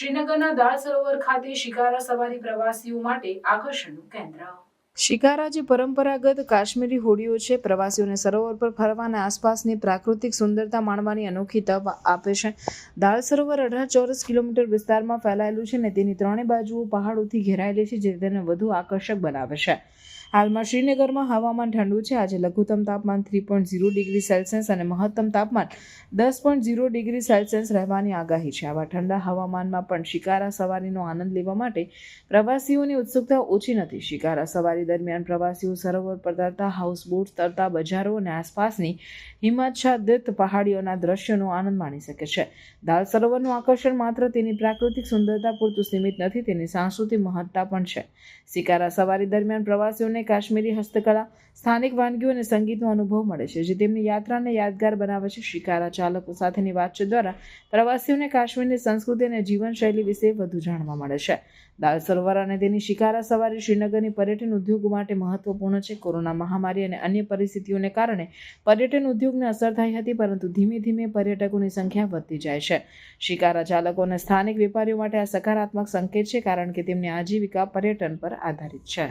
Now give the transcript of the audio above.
શ્રીનગરના દાલ સરોવર ખાતે શિકારા સવારી પ્રવાસીઓ માટે આકર્ષણનું કેન્દ્ર. શિકારા જે પરંપરાગત કાશ્મીરી હોડીઓ છે. પ્રવાસીઓને સરોવર પર ફરવા અને આસપાસની પ્રાકૃતિક સુંદરતા માણવાની અનોખી તક આપે છે. દાલ સરોવર અઢાર ચોરસ કિલોમીટર વિસ્તારમાં ફેલાયેલું છે ને તેની ત્રણેય બાજુઓ પહાડોથી ઘેરાયેલી છે જે તેને વધુ આકર્ષક બનાવે છે. હાલમાં શ્રીનગરમાં હવામાન ઠંડુ છે. આજે લઘુત્તમ તાપમાન three point zero degree Celsius અને મહત્તમ તાપમાન દસ પોઈન્ટ ઝીરો ડિગ્રી સેલ્સિયસ રહેવાની આગાહી છે. આવા ઠંડા હવામાનમાં પણ શિકારા સવારીનો આનંદ લેવા માટે પ્રવાસીઓની ઉત્સુકતા ઓછી નથી. શિકારા સવારી દરમિયાન પ્રવાસીઓ સરોવર પર તરતા હાઉસબોટ તરતા, બજારો અને આસપાસની હિમાચ્છાદિત પહાડીઓના દ્રશ્યોનો આનંદ માણી શકે છે. દાલ સરોવરનું આકર્ષણ માત્ર તેની પ્રાકૃતિક સુંદરતા પૂરતું સીમિત નથી, તેની સાંસ્કૃતિક મહત્તા પણ છે. શિકારા સવારી દરમિયાન પ્રવાસીઓને કાશ્મીરી હસ્તકલા, સ્થાનિક વાનગીઓ અને સંગીતનો અનુભવ મળે છે, જે તેમની યાત્રાને યાદગાર બનાવે છે. શિકારા ચાલકો સાથેની વાતચીત દ્વારા પ્રવાસીઓને કાશ્મીરની સંસ્કૃતિ અને જીવનશૈલી વિશે વધુ જાણવા મળે છે. દાલ સરોવર અને તેની શિકારા સવારી શ્રીનગરની પર્યટન ઉદ્યોગ માટે મહત્વપૂર્ણ છે કોરોના મહામારી અને અન્ય પરિસ્થિતિઓને કારણે પર્યટન ઉદ્યોગને અસર થઈ હતી, પરંતુ ધીમે ધીમે પર્યટકોની સંખ્યા વધતી જાય છે. શિકારા ચાલકો અને સ્થાનિક વેપારીઓ માટે આ સકારાત્મક સંકેત છે, કારણ કે તેમની આજીવિકા પર્યટન પર આધારિત છે.